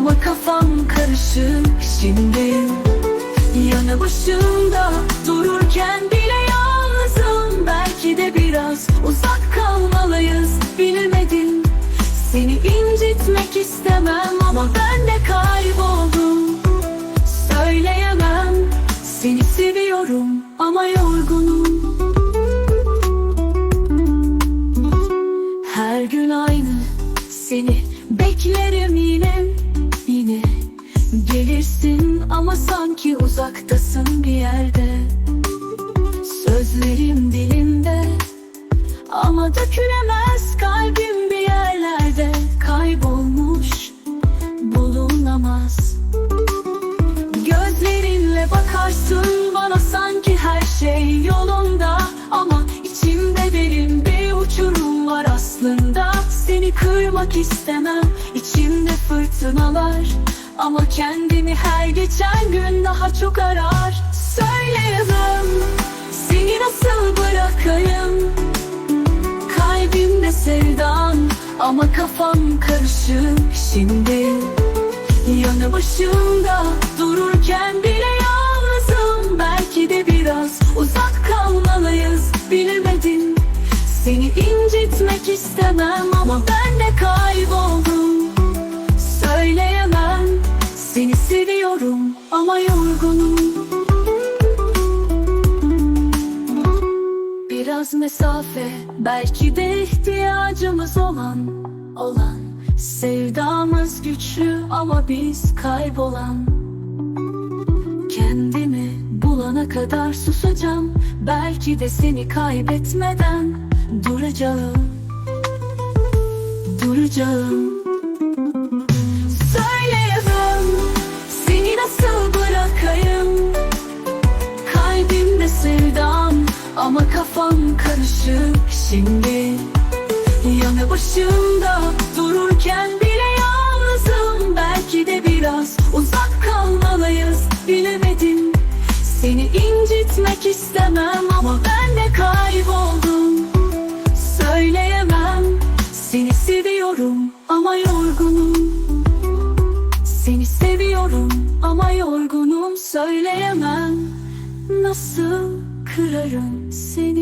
Ama kafam karışık şimdi. Yanı başımda dururken bile yalnızım. Belki de biraz uzak kalmalıyız bilemedim. Seni incitmek istemem ama ben de kayboldum. Söyleyemem seni seviyorum ama yorgunum. Her gün aynı seni beklerim yine Gelirsin ama sanki uzaktasın bir yerde. Sözlerim dilimde ama dökülemez kalbim bir yerlerde. Kaybolmuş bulunamaz. Gözlerinle bakarsın bana sanki her şey yolunda. Ama içimde derin bir uçurum var aslında. Seni kırmak istemem içimde fırtınalar Ama kendimi her geçen gün daha çok arar. Söyleyemem seni nasıl bırakayım? Kalbimde sevdan ama kafam karışık. Şimdi Yanı başımda dururken bile yalnızım. Belki de biraz uzak kalmalıyız bilemedim. Seni incitmek istemem seviyorum ama yorgunum. Biraz mesafe belki de ihtiyacımız olan olan. Sevdamız güçlü ama biz kaybolan. Kendimi bulana kadar susacağım Belki de seni kaybetmeden duracağım. Duracağım şimdi? Yanı başımda dururken bile yalnızım. Belki de biraz uzak kalmalıyız bilemedim. Seni incitmek istemem ama ben de kayboldum. Söyleyemem seni seviyorum ama yorgunum. Seni seviyorum ama yorgunum. Söyleyemem nasıl kırarım seni